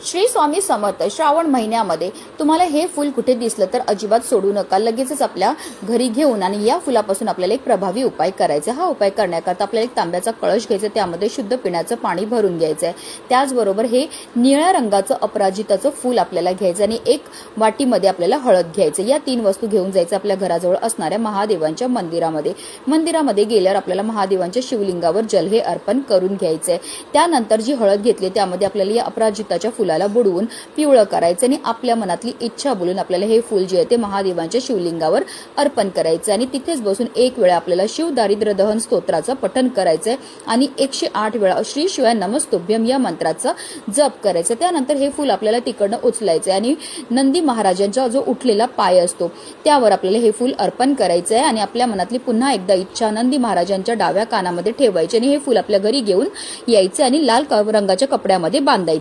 श्री स्वामी समर्थ श्रावण महिन्यामध्ये तुम्हाला हे फूल कुठे दिसलं तर अजिबात सोडू नका. लगेचच आपल्या घरी घेऊन आणि या फुलापासून आपल्याला एक प्रभावी उपाय करायचा. हा उपाय करण्याकरता आपल्याला एक तांब्याचा कळश घ्यायचा त्यामध्ये शुद्ध पिण्याचं पाणी भरून घ्यायचं आहे त्याचबरोबर हे निळ्या रंगाचं अपराजिताचं फूल आपल्याला घ्यायचं आणि एक वाटीमध्ये आपल्याला हळद घ्यायचं या तीन वस्तू घेऊन जायचं आपल्या घराजवळ असणाऱ्या महादेवांच्या मंदिरामध्ये. मंदिरामध्ये गेल्यावर आपल्याला महादेवांच्या शिवलिंगावर जल हे अर्पण करून घ्यायचं आहे त्यानंतर जी हळद घेतली त्यामध्ये आपल्याला या अपराजिताच्या फुलाला बुडवून पिवळं करायचं आणि आपल्या मनातली इच्छा बोलून आपल्याला हे फुल जे आहे ते महादेवांच्या शिवलिंगावर अर्पण करायचं आणि तिथेच बसून एक वेळा आपल्याला शिव दारिद्र्य दहन स्तोत्राचं पठन करायचंय आणि एकशे आठ वेळा श्री शिवाय नमस्तुभ्यम या मंत्राचा जप करायचं. त्यानंतर हे फुल आपल्याला तिकडनं उचलायचं आणि नंदी महाराजांचा जो उठलेला पाय असतो त्यावर आपल्याला हे फुल अर्पण करायचं आहे आणि आपल्या मनातली पुन्हा एकदा इच्छा नंदी महाराजांच्या डाव्या कानामध्ये ठेवायची आणि हे फुल आपल्या घरी घेऊन यायचे आणि लाल रंगाच्या कपड्यामध्ये बांधायचे.